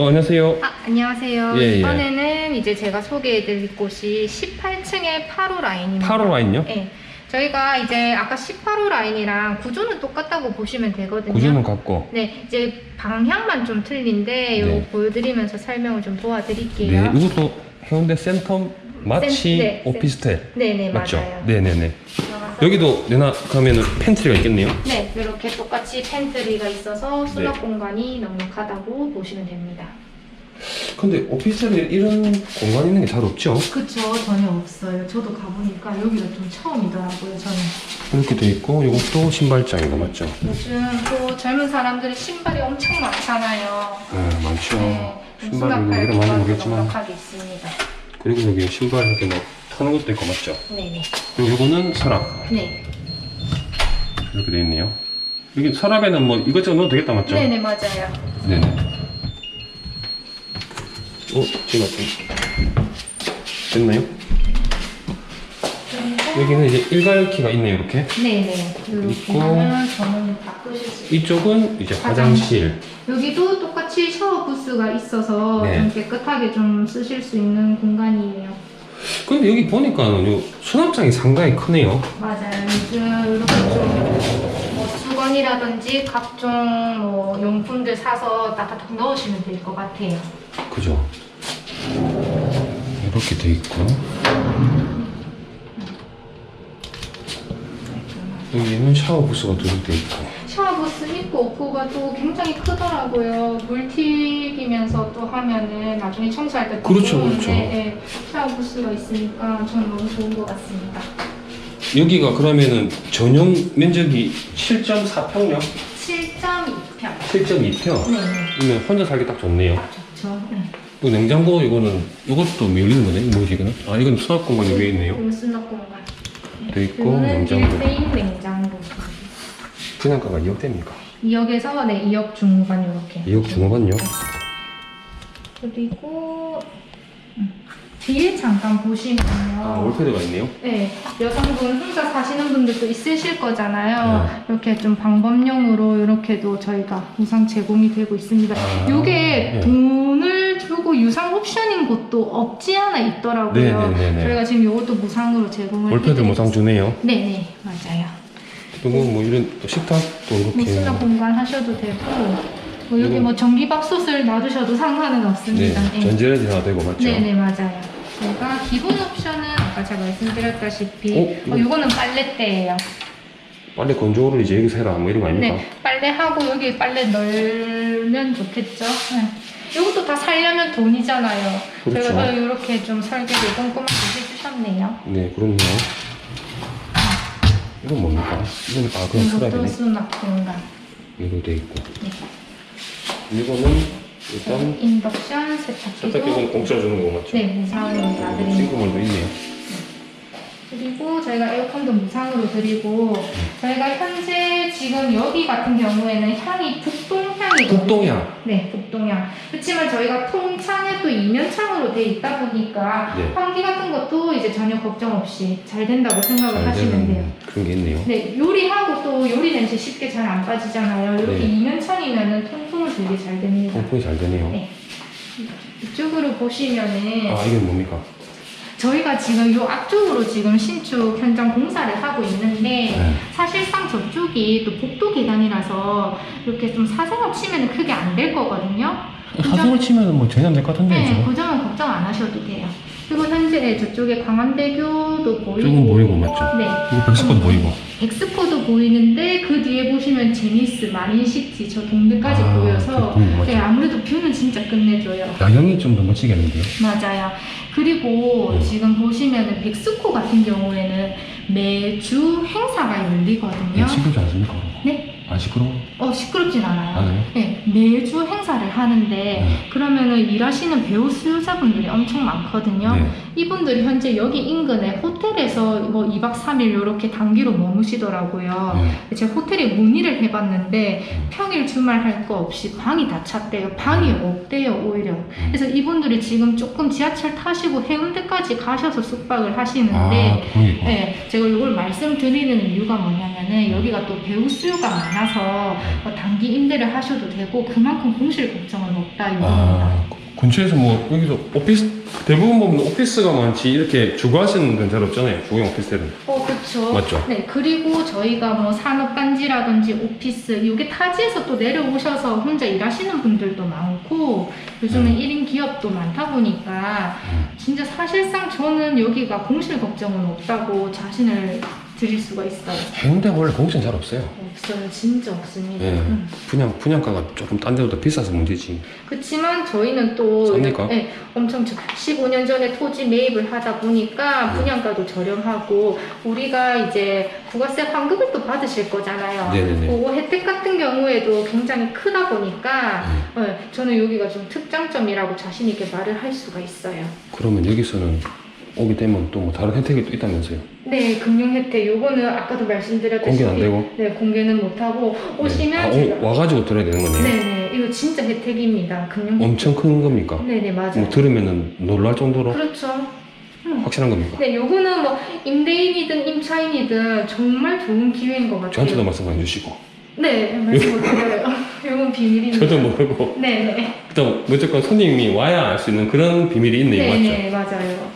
어, 안녕하세요. 아, 안녕하세요. 예, 예. 이번에는 이제 제가 소개해드릴 곳이 18층의 8호 라인입니다. 8호 라인요? 네. 저희가 이제 아까 18호 라인이랑 구조는 똑같다고 보시면 되거든요. 구조는 같고. 네, 이제 방향만 좀 틀린데 네. 보여드리면서 설명을 좀 도와드릴게요. 네, 이것도 해운대 센터 마치 센- 네, 오피스텔. 네네, 맞죠? 맞아요. 네네네. 들어가서 여기도 내나 가면은 팬트리가 있겠네요. 네, 이렇게 똑같이 팬트리가 있어서 수납 네. 공간이 넉넉하다고 보시면 됩니다. 근데 오피스텔에 이런 공간 있는 게 잘 없죠? 그쵸, 전혀 없어요. 저도 가보니까 여기가 좀 처음이더라고요, 저는. 이렇게 돼 있고, 이것도 신발장이고, 맞죠? 요즘 또 젊은 사람들이 신발이 엄청 많잖아요. 네, 많죠. 네, 신발이 뭐 수납할 이런 많이. 넉넉하게 있습니다. 그리고 여기 신발 이렇게 뭐 터는 것도 있고, 맞죠? 네네. 그리고 이거는 서랍. 네. 이렇게 돼 있네요. 여기 서랍에는 뭐 이것저것 넣어도 되겠다, 맞죠? 네네, 맞아요. 네네. 어, 제가 좀 됐나요? 여기는 이제 일괄키가 있네요, 이렇게. 네네. 있고. 전원을 바꾸실 수 있어요. 이쪽은 이제 화장실. 여기도 똑같이 샤워 부스가 있어서 네. 좀 깨끗하게 좀 쓰실 수 있는 공간이에요. 근데 여기 보니까는 요 수납장이 상당히 크네요. 맞아요. 요즘 이렇게 좀뭐 수건이라든지 각종 뭐 용품들 사서 딱딱 넣으시면 될 것 같아요. 그죠? 이렇게 돼 있고. 여기는 샤워 부스가 두 개 돼 있고. 샤워부스 입구 없고가 또 굉장히 크더라고요. 물 튀기면서 또 하면은 나중에 청소할 때도 그렇죠, 그렇죠. 예, 샤워부스가 있으니까 저는 너무 좋은 것 같습니다. 여기가 그러면은 전용 면적이 7.4평요? 7.2평. 7.2평. 네, 그러면 혼자 살기 딱 좋네요. 좋죠. 네. 이 냉장고 이거는 이것도 뭐 열리는 거네? 뭐지 이거는? 아 이건 수납 공간이 위에 있네요. 수납 공간. 돼 있고 냉장고. 1대1 냉장고. 분양가가 2억대입니까? 2억에서 네, 2억 중후반 이렇게. 2억 중후반요? 그리고 음, 뒤에 잠깐 보시면요. 아 올패드가 있네요. 네, 여성분 혼자 사시는 분들도 있으실 거잖아요. 네. 이렇게 좀 방법용으로 이렇게도 저희가 무상 제공이 되고 있습니다. 아, 이게 네. 돈을 주고 유상 옵션인 곳도 없지 않아 있더라고요. 네 네 네 네. 저희가 지금 이것도 무상으로 제공을 올패드 해드리고 무상 주네요. 네네 맞아요. 그리고 뭐 이런 또 식탁도 뭐 이렇게. 수납 공간 하셔도 되고 뭐 여기 이거- 뭐 전기밥솥을 놔두셔도 상관은 네, 없습니다. 네. 전자레인지 하나 되고 맞죠? 네네 맞아요. 저희가 기본 옵션은 아까 제가 말씀드렸다시피 어? 어, 이거는 빨래대예요. 빨래 건조를 이제 여기서 해라 뭐 이런 거 아닙니까? 네, 빨래하고 여기 빨래 널면 좋겠죠. 네. 이것도 다 살려면 돈이잖아요. 그렇죠. 저희가 이렇게 좀 설계를 꼼꼼하게 해주셨네요. 네, 그렇네요. 이건 뭡니까? 이건 아 그건 이것도 수납이네. 수납 공간. 이거 돼 있고. 네. 이거는 일단 인덕션 세탁기도 세탁기는 공짜 주는 거 맞죠? 네 무상으로 다 드립니다. 싱크볼도 있네요. 그리고 저희가 에어컨도 무상으로 드리고 저희가 현재 지금 여기 같은 경우에는 향이 북동 향이거든요. 북동향. 네, 북동향. 그렇지만 저희가 통창에 또 이면창으로 돼 있다 보니까 네. 환기 같은 것도 이제 전혀 걱정 없이 잘 된다고 생각을 잘 하시면 되는 돼요. 그런 게 있네요. 네, 요리하고 또 요리 냄새 쉽게 잘 안 빠지잖아요. 이렇게 네. 이면창이면은 통풍을 되게 잘 됩니다. 통풍이 잘 되네요. 네. 이쪽으로 보시면은 아 이게 뭡니까? 저희가 지금 요 앞쪽으로 지금 신축 현장 공사를 하고 있는데 네. 사실상 저쪽이 또 복도 계단이라서 이렇게 좀 사생활 치면 크게 안 될 거거든요. 사생활 치면은 뭐 전혀 안 될 것 같은데 네, 저. 고정은 걱정 안 하셔도 돼요. 그리고 현재 저쪽에 광안대교도 보이고 조금 보이고 맞죠? 네. 이거 백스코도 보이고. 엑스포도 보이는데 그 뒤에 보시면 제니스, 마린시티 저 동들까지 아, 보여서 그 보이고 맞죠? 네, 아무래도 뷰는 진짜 끝내줘요. 야경이 좀 더 멋지겠는데요? 맞아요. 그리고 네. 지금 보시면은 백스코 같은 경우에는 매주 행사가 열리거든요. 네, 시끄럽지 않습니까? 네? 안 시끄러워? 어 시끄럽진 않아요. 않아요? 네, 매주 행사를 하는데 네. 그러면은 일하시는 배우 수요자분들이 엄청 많거든요. 네. 이분들이 현재 여기 인근에 호텔에서 뭐 2박 3일 이렇게 단기로 머무시더라고요. 네. 제가 호텔에 문의를 해봤는데 음. 평일 주말 할 거 없이 방이 다 찼대요. 방이 없대요 오히려. 그래서 이분들이 지금 조금 지하철 타시고 해운대까지 가셔서 숙박을 하시는데 아. 네, 제가 이걸 말씀드리는 이유가 뭐냐면은 여기가 또 배우 수요가 많아 많아서 뭐 단기 임대를 하셔도 되고 그만큼 공실 걱정은 없다 이겁니다. 아, 근처에서 뭐 여기서 오피스 대부분 보면 오피스가 많지 이렇게 주거하시는 데는 잘 없잖아요. 주거용 오피스텔은. 어, 그렇죠. 맞죠? 네, 그리고 저희가 뭐 산업단지라든지 오피스, 이게 타지에서 또 내려오셔서 혼자 일하시는 분들도 많고, 요즘은 음. 1인 기업도 많다 보니까, 음. 진짜 사실상 저는 여기가 공실 걱정은 없다고 자신을 드릴 수가 있어요. 해운대 원래 공짜는 잘 없어요. 없어요. 진짜 없습니다. 예. 음. 분양 분양가가 조금 딴 데보다 비싸서 문제지. 그렇지만 저희는 또 쌉니까? 네, 엄청 저- 15년 전에 토지 매입을 하다 보니까 네. 분양가도 저렴하고 우리가 이제 부가세 환급을 또 받으실 거잖아요. 네네네. 그 혜택 같은 경우에도 굉장히 크다 보니까 예. 네, 저는 여기가 좀 특장점이라고 자신 있게 말을 할 수가 있어요. 그러면 여기서는 오게 되면 또 뭐 다른 혜택이 또 있다면서요? 네, 금융 혜택 요거는 아까도 말씀드렸듯이 공개는 안 되고? 네, 공개는 못 하고 오시면 네. 제가 아, 오, 와가지고 들어야 되는 거네요. 네네 이거 진짜 혜택입니다. 금융 혜택. 엄청 큰 겁니까? 네네 맞아요. 뭐 들으면은 놀랄 정도로 그렇죠. 음. 확실한 겁니까? 네, 요거는 뭐 임대인이든 임차인이든 정말 좋은 기회인 것 같아요. 저한테도 말씀 안 주시고 네, 말씀 못 드려요. 요건 비밀입니다. 저도 모르고 네네. 일단 무조건 손님이 와야 알 수 있는 그런 비밀이 있네요, 맞죠? 네네, 맞아요.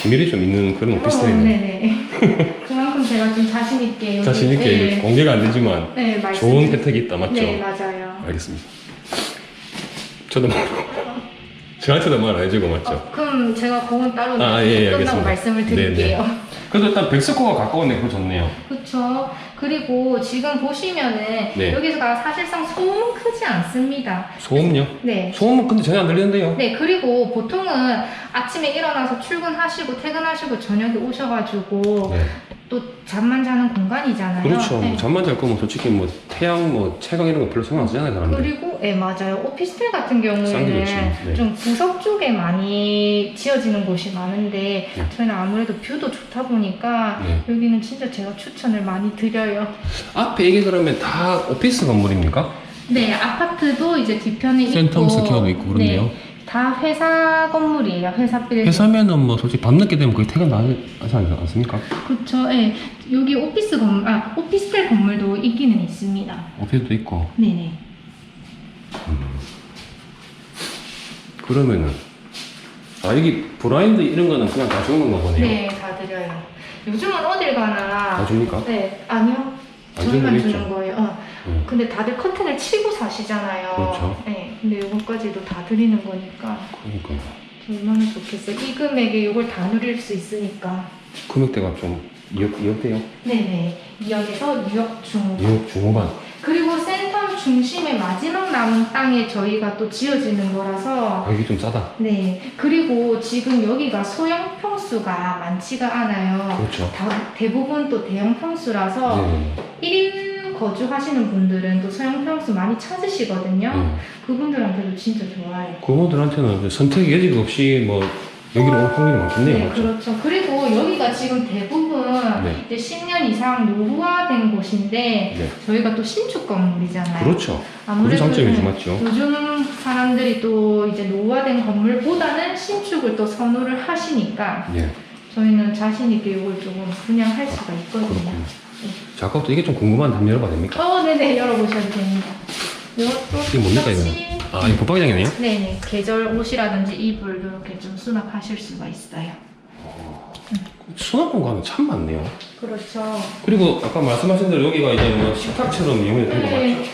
아, 비밀이 좀 있는 그런 어, 오피스텔이네. 네네. 그만큼 제가 좀 자신 있게 여기- 자신 있게 네, 공개가 안 되지만 네, 말씀. 좋은 혜택이 있다, 맞죠? 네, 맞아요. 알겠습니다. 저도 모르고 저한테도 말 안 해주고 맞죠? 어, 그럼 제가 그건 따로 아, 예, 예, 끝나고 알겠습니다. 말씀을 드릴게요. 그래도 일단 백스코가 가까운데 그거 좋네요. 그렇죠. 그리고 지금 보시면은 네. 여기가 사실상 소음은 크지 않습니다. 소음요? 네. 소음은 근데 전혀 안 들리는데요? 네, 그리고 보통은 아침에 일어나서 출근하시고 퇴근하시고 저녁에 오셔가지고 네. 또 잠만 자는 공간이잖아요. 그렇죠. 네. 뭐 잠만 잘 거면 솔직히 뭐 태양 뭐 채광 이런 거 별로 신경 안 쓰잖아요, 사람들. 그리고 네 맞아요. 오피스텔 같은 싼게 경우에는 좋지. 네. 좀 구석 쪽에 많이 지어지는 곳이 많은데 네. 저희는 아무래도 뷰도 좋다 보니까 네. 여기는 진짜 제가 추천을 많이 드려요. 앞에 이게 그러면 다 오피스 건물입니까? 네, 아파트도 이제 뒤편에 있고 센텀스 케어도 있고 그렇네요. 네, 다 회사 건물이에요. 회사 빌딩. 회사면은 뭐 솔직히 밤늦게 되면 거의 퇴근 나지 않습니까? 그렇죠. 예. 여기 오피스 건물, 아, 오피스텔 건물도 있기는 있습니다. 오피스도 있고. 네네. 그러면은 아 이게 브라인드 이런 거는 그냥 다 주는 거 보네요. 네, 다 드려요. 요즘은 어딜 가나. 다 줍니까? 네, 아니요. 안 저희만 주는. 어. 음. 근데 다들 커튼을 치고 사시잖아요. 그렇죠. 네. 근데 이것까지도 다 드리는 거니까 그러니까 얼마나 좋겠어요. 이 금액에 이걸 다 누릴 수 있으니까. 금액대가 좀 2억, 2억대요? 네네. 2억에서 6억 중반. 2억 중후반. 그리고 센텀 중심의 마지막 남은 땅에 저희가 또 지어지는 거라서 가격이 좀 싸다. 네. 그리고 지금 여기가 소형 평수가 많지가 않아요. 그렇죠. 다, 대부분 또 대형 평수라서 네. 1인 거주하시는 분들은 또 소형 평수 많이 찾으시거든요. 네. 그분들한테도 진짜 좋아요. 그분들한테는 선택 여지 없이 뭐 여기로 올 확률이 많겠네요. 네, 맞죠? 그렇죠. 그리고 여기가 지금 대부분 네. 이제 10년 이상 노후화된 곳인데 네. 저희가 또 신축 건물이잖아요. 그렇죠. 아무래도 장점이죠, 네, 맞죠? 요즘 사람들이 또 이제 노후화된 건물보다는 신축을 또 선호를 하시니까 예. 저희는 자신 있게 이걸 조금 분양할 수가 있거든요. 그렇군요. 자, 아까부터 이게 좀 궁금한데 한번 열어봐도 됩니까? 어, 네네 열어보셔도 됩니다. 이것도 이게 뭡니까, 이거는? 아, 이 붙박이장이네요? 네네 계절 옷이라든지 이불 이렇게 좀 수납하실 수가 있어요. 수납 공간은 참 많네요. 그렇죠. 그리고 아까 말씀하신 대로 여기가 이제 뭐 식탁처럼 이용이 되는 거 네, 맞죠?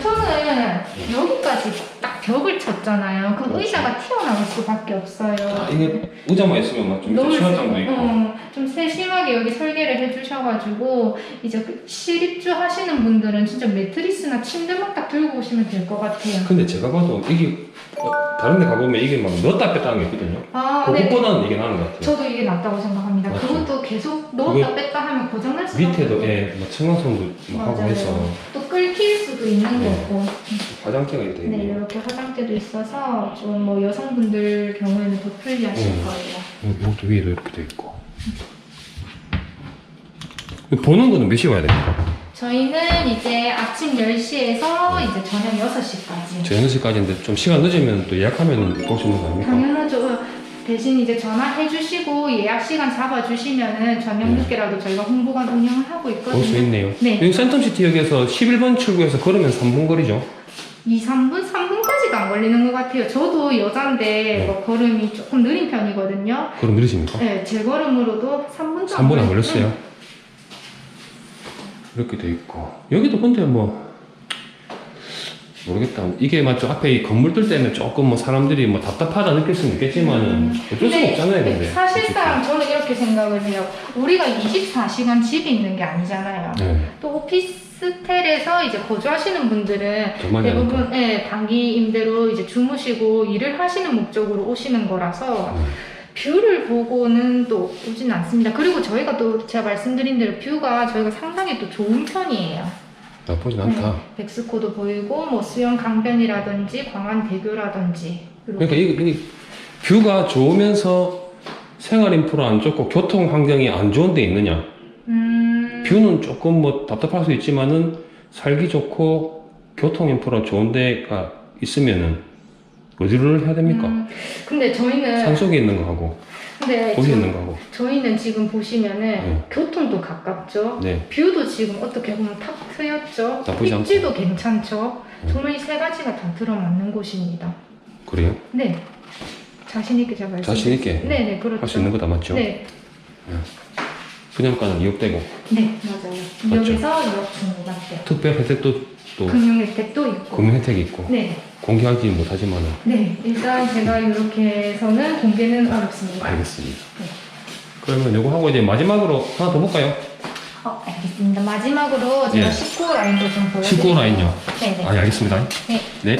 보통은 여기까지 딱 벽을 쳤잖아요. 그럼 그렇죠. 의자가 튀어나올 수밖에 없어요. 아, 이게 의자만 있으면 막좀 수납장도 있고. 어, 좀 세심하게 여기 설계를 해주셔가지고 이제 그 실입주 하시는 분들은 진짜 매트리스나 침대만 딱 들고 오시면 될 것 같아요. 근데 제가 봐도 이게 어, 다른 데 가보면 이게 막 넣었다 뺐다 하는 게 있거든요. 아, 네. 그것보다는 이게 나은 것 같아요. 저도 이게 낫다고 생각합니다. 맞죠. 그것도 계속 넣었다 뺐다 하면 고장날 수밖에 밑에도. 예, 뭐막 하고. 해서 또 끓일 수도 있는 네. 거고. 화장대가 이렇게 네, 있네요. 이렇게 화장대도 있어서 좀 뭐 여성분들 경우에는 더 편리하실 음. 거예요. 이것도 위에도 이렇게 돼 있고. 보는 거는 몇 시에 와야 됩니까? 저희는 이제 아침 10시에서 이제 저녁 6시까지. 저 6시까지인데 좀 시간 늦으면 또 예약하면 볼 수 있는 거 아닙니까? 당연하죠. 대신 이제 전화해 주시고 예약 시간 잡아 주시면은 저녁 네. 늦게라도 저희가 홍보관 운영을 하고 볼 수 있거든요. 있네요. 네. 여기 센텀시티역에서 11번 출구에서 걸으면 3분 거리죠. 2, 3분, 3분까지도 안 걸리는 것 같아요. 저도 여잔데 네. 뭐 걸음이 조금 느린 편이거든요. 그럼 느리십니까? 네, 제 걸음으로도 3분 3분 안 걸렸어요. 이렇게 돼 있고 여기도 근데 뭐 모르겠다. 이게 맞죠? 앞에 이 건물들 때문에 조금 뭐 사람들이 뭐 답답하다 느낄 수는 있겠지만은 어쩔 수가 없잖아요, 근데. 네, 사실상 저는 이렇게 생각을 해요. 우리가 24시간 집에 있는 게 아니잖아요. 네, 또 오피스 텔에서 이제 거주하시는 분들은 정말 대부분 예, 단기 임대로 이제 주무시고 일을 하시는 목적으로 오시는 거라서 네. 뷰를 보고는 또 오진 않습니다. 그리고 저희가 또 제가 말씀드린 대로 뷰가 저희가 상당히 또 좋은 편이에요. 나쁘진 않다. 네, 백스코도 보이고 뭐 수영 강변이라든지 광안 대교라든지 그리고 그러니까 이, 이 뷰가 좋으면서 생활 인프라 안 좋고 교통 환경이 안 좋은 데 있느냐? 음, 뷰는 조금 뭐 답답할 수 있지만은 살기 좋고 교통 인프라 좋은 데가 있으면은 어디를 해야 됩니까? 음, 근데 저희는 산속에 있는 거 하고 근데 거기 저, 있는 거 하고 저희는 지금 보시면은 네. 교통도 가깝죠. 네 뷰도 지금 어떻게 보면 탁 트였죠. 나쁘지 않고. 입지도 괜찮죠. 네. 저는 이세 가지가 다 들어맞는 곳입니다. 그래요? 네. 자신 있게 제가 말씀. 자신 있게 네네 그렇죠. 할 수 있는 거 다 맞죠? 네. 분양가는 2억대고 네 맞아요. 맞죠. 여기서 2억 중후반대. 특별 혜택도 또 금융 혜택도 있고. 금융 혜택이 있고 네. 공개하지 못하지만은 네. 일단 제가 이렇게 해서는 공개는 어렵습니다. 알겠습니다. 네. 그러면 요거 하고 이제 마지막으로 하나 더 볼까요? 어, 알겠습니다. 마지막으로 제가 예. 19호 라인도 좀 보여드릴게요. 19호 라인요. 네네. 아, 예, 알겠습니다. 네. 네.